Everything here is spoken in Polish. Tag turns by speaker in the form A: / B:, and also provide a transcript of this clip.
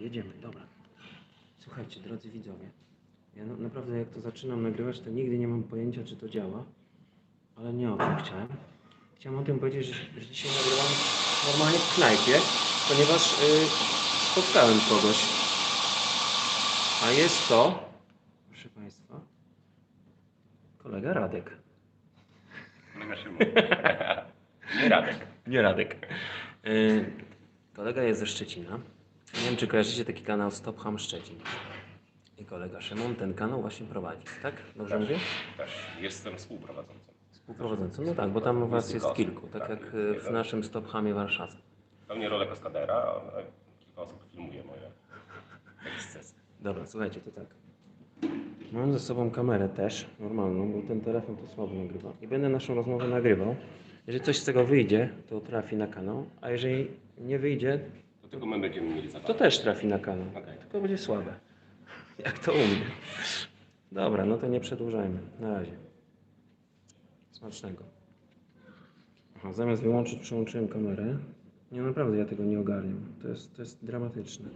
A: jedziemy, dobra. Słuchajcie, drodzy widzowie, ja na, naprawdę jak to zaczynam nagrywać, to nigdy nie mam pojęcia, czy to działa, ale nie o tym chciałem. Chciałem o tym powiedzieć, że, że dzisiaj nagrywam normalnie w knajpie, ponieważ y, spotkałem kogoś. A jest to, proszę Państwa, kolega Radek.
B: Kolega Szymon. Nie Radek.
A: Nie Radek. Y, kolega jest ze Szczecina. Nie wiem, czy kojarzycie taki kanał Stop Ham Szczecin. I kolega Szymon ten kanał właśnie prowadzi, tak? Dobrze
B: Tak.
A: mówię?
B: Też jestem współprowadzącym.
A: Współprowadzący. No tak, bo tam was jest kilku, tak jak
B: jest
A: y, w naszym Stop Hamie warszawskim.
B: Pełnię rolę kaskadera, kilka osób filmuje moje ekscesy.
A: Dobra, słuchajcie, to tak. Mam ze sobą kamerę też, normalną, bo ten telefon to słabo nagrywa. I będę naszą rozmowę nagrywał. Jeżeli coś z tego wyjdzie, to trafi na kanał, a jeżeli nie wyjdzie,
B: Tego my będziemy mieli zabawę.
A: to też trafi na kanał.
B: Okej.
A: Tylko będzie słabe. Jak to u mnie. Dobra, no to nie przedłużajmy. Na razie. Smacznego. Aha, zamiast wyłączyć, przełączyłem kamerę. Nie, naprawdę ja tego nie ogarniam. To jest, to jest dramatyczne.